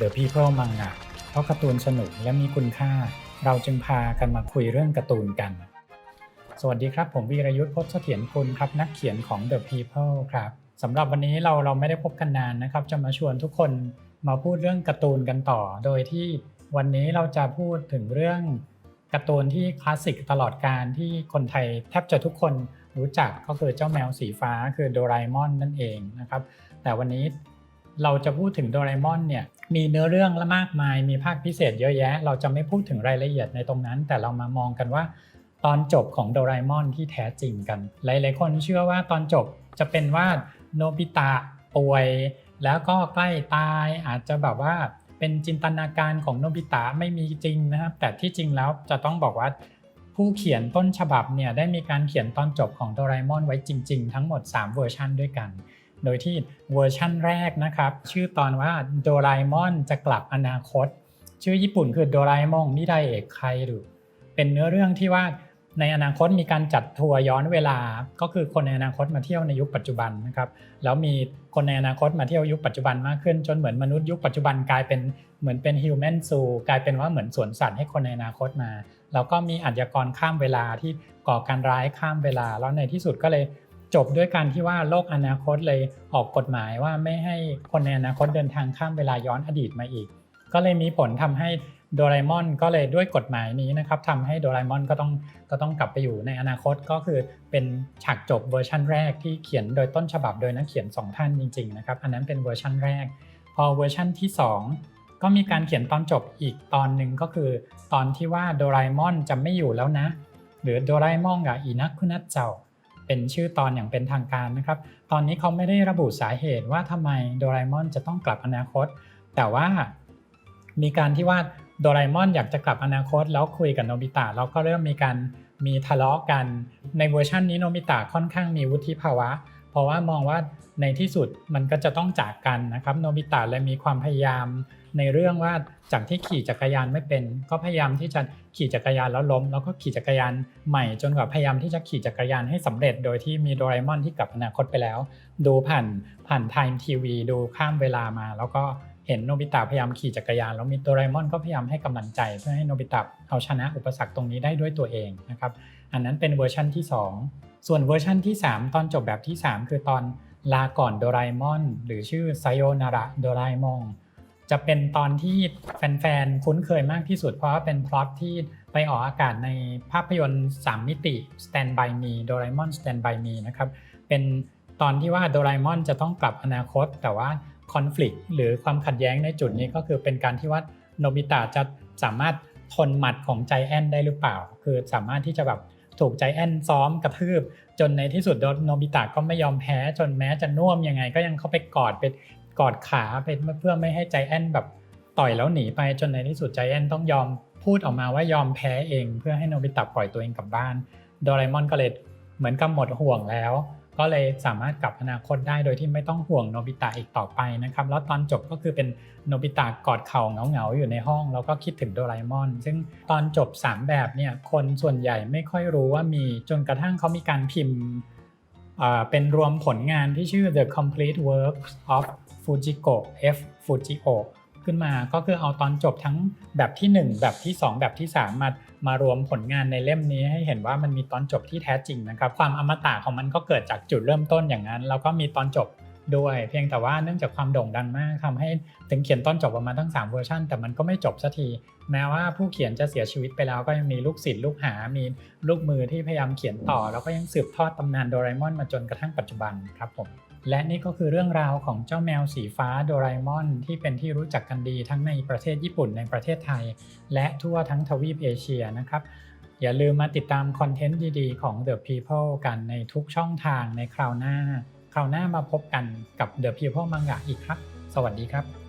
The People Manga เพราะการ์ตูนสนุกและมีคุณค่า เราจึงพากันมาคุยเรื่องการ์ตูนกัน สวัสดีครับ ผมวีรยุทธ์พจน์เสถียรคุณครับ นักเขียนของ The People ครับสำหรับวันนี้เราเราไม่ได้พบกันนานนะครับ จะมาชวนทุกคนมาพูดเรื่องการ์ตูนกันต่อ โดยที่วันนี้เราจะพูดถึงเรื่องการ์ตูนที่คลาสสิกตลอดการที่คนไทยแทบจะทุกคนรู้จักก็คือเจ้าแมวสีฟ้าคือโดราเอมอนนั่นเองนะครับ แต่วันนี้ เราจะพูดถึงโดราเอมอนเนี่ยมีเนื้อเรื่องละมากมาย มีภาคพิเศษเยอะแยะ เราจะไม่พูดถึงรายละเอียดในตรงนั้น แต่เรามามองกันว่า ตอนจบของโดราเอมอนที่แท้จริงกัน หลายๆคนเชื่อว่าตอนจบจะเป็นว่าโนบิตะป่วย แล้วก็ใกล้ตายอาจจะแบบว่าเป็นจินตนาการของโนบิตะไม่มีจริงนะครับ แต่ที่จริงแล้วจะต้องบอกว่าผู้เขียนต้นฉบับเนี่ยได้มีการเขียนตอนจบของโดราเอมอนไว้จริง ๆ ทั้งหมด 3 เวอร์ชันด้วยกัน โดยที่เวอร์ชั่นแรกนะครับ ชื่อตอนว่าโดราเอมอนจะกลับอนาคต ชื่อญี่ปุ่นคือโดราเอมอนนิไดเอกใครหรือเป็นเนื้อเรื่องที่ว่าในอนาคตมีการจัดทัวร์ย้อนเวลา ก็คือคนในอนาคตมาเที่ยวในยุคปัจจุบันนะครับ แล้วมีคนในอนาคตมาเที่ยวยุคปัจจุบันมากขึ้น จนเหมือนมนุษย์ยุคปัจจุบันกลายเป็นเหมือนเป็นฮิวแมนซูกลายเป็นว่าเหมือนสวนสัตว์ให้คนในอนาคตมา แล้วก็มีอาชญากรข้ามเวลาที่ก่อการร้ายข้ามเวลา แล้วในที่สุดก็เลย จบด้วยการที่ว่าโลกอนาคตเลยออกกฎหมายว่าไม่ให้คนในอนาคตเดินทางข้ามเวลาย้อนอดีตมาอีก ก็เลยมีผลทำให้โดราเอมอนก็เลยด้วยกฎหมายนี้นะครับทำให้โดราเอมอนก็ต้องก็ต้องกลับไปอยู่ในอนาคตก็คือเป็นฉากจบเวอร์ชันแรกที่เขียนโดยต้นฉบับโดยนักเขียน 2 ท่านจริงๆนะครับอันนั้นเป็นเวอร์ชันแรก พอเวอร์ชันที่ 2 ก็มีการเขียนตอนจบอีกตอนหนึ่งก็คือ ตอนที่ว่าโดราเอมอนจะไม่อยู่แล้วนะ หรือโดราเอมอนกับอินักคุนัทเจ้า เป็นชื่อตอนอย่างเป็นทางการนะครับ ตอนนี้เขาไม่ได้ระบุสาเหตุว่าทำไมโดราเอมอนจะต้องกลับอนาคต แต่ว่ามีการที่ว่าโดราเอมอนอยากจะกลับอนาคต แล้วคุยกับโนบิตะแล้วก็เริ่มมีการมีทะเลาะกัน ในเวอร์ชันนี้โนบิตะค่อนข้างมีวุฒิภาวะ เพราะว่ามองว่าในที่สุดมันก็จะต้องจากกันนะครับโนบิตะเลยมีความพยายามในเรื่องว่าจากที่ขี่จักรยานไม่เป็น ก็พยายามที่จะขี่จักรยานแล้วล้ม แล้วก็ขี่จักรยานใหม่จนกว่าพยายามที่จะขี่จักรยานให้สำเร็จ โดยที่มีโดราเอมอนที่กลับอนาคตไปแล้ว ดูผ่านผ่านไทม์ทีวีดูข้ามเวลามาแล้วก็ เห็นโนบิตะพยายามขี่จักรยานแล้วมีโดราเอมอนก็พยายามให้กำลังใจ เพื่อให้โนบิตะเอาชนะอุปสรรคตรงนี้ได้ด้วยตัวเองนะครับอันนั้นเป็นเวอร์ชั่นที่ 2 ส่วนเวอร์ชั่นที่ 3 ตอนจบแบบที่ 3 คือตอนลาก่อนโดราเอมอน หรือชื่อไซโยนาระโดราเอมอนจะเป็นตอนที่แฟนๆ คุ้นเคยมากที่สุดเพราะว่าเป็นพล็อตที่ไปออกอากาศในภาพยนตร์ 3 มิติ Stand by Me โดราเอมอน Stand by Me นะครับเป็นตอนที่ว่าโดราเอมอนจะต้องกลับอนาคต แต่ว่า คอน FLICT หรือความขัดแย้งในจุดนี้ก็คือเป็นการที่ว่าโนบิตะจะสามารถทนหมัดของใจแอนได้หรือเปล่า คือสามารถที่จะแบบถูกใจแอนซ้อมกระทืบ จนในที่สุดโนบิตะก็ไม่ยอมแพ้จนแม้จะน่วมยังไง ก็ยังเข้าไปกอดไปกอดขาไปเพื่อไม่ให้ใจแอนแบบต่อยแล้วหนีไปจนในที่สุดใจแอนต้องยอมพูดออกมาว่ายอมแพ้เอง เพื่อให้โนบิตะปล่อยตัวเองกลับบ้านโดราเอมอนก็เลยเหมือนกับหมดห่วงแล้ว ก็เลยสามารถกลับอนาคตได้โดยที่ไม่ต้องห่วงโนบิตะอีกต่อไปนะครับ แล้วตอนจบก็คือเป็นโนบิตะกอดเข่าเหงาๆอยู่ในห้อง แล้วก็คิดถึงโดราเอมอน ซึ่งตอนจบ 3 แบบเนี่ยคนส่วนใหญ่ไม่ค่อยรู้ว่ามีจนกระทั่งเขามีการพิมพ์เป็นรวมผลงานที่ชื่อ The Complete Works of Fujiko F Fujio ขึ้นมา ก็คือเอาตอนจบทั้งแบบที่ 1 แบบที่ 2 แบบที่ 3 มามารวมผลงานในเล่มนี้ให้เห็นว่ามันมีตอนจบที่แท้จริงนะครับ ความอมตะของมันก็เกิดจากจุดเริ่มต้นอย่างนั้น แล้วก็มีตอนจบ ด้วย เพียงแต่ว่าเนื่องจากความโด่งดังมากทำให้ถึงเขียนตอนจบออกมาทั้ง 3 เวอร์ชันแต่มันก็ไม่จบสักที แม้ว่าผู้เขียนจะเสียชีวิตไปแล้วก็ยังมีลูกศิษย์ลูกหา มีลูกมือที่พยายามเขียนต่อ แล้วก็ยังสืบทอดตำนานโดราเอมอนมาจนกระทั่งปัจจุบันครับผมและนี่ก็คือเรื่องราวของเจ้าแมวสีฟ้าโดราเอมอนที่เป็นที่รู้จักกันดีทั้งในประเทศญี่ปุ่นในประเทศไทย และทั่วทั้งทวีปเอเชียนะครับอย่าลืมมาติดตามคอนเทนต์ดีๆของ The People กันในทุกช่องทางในคราวหน้า คราวหน้ามาพบกันกับ The People Manga อีกครับ สวัสดีครับ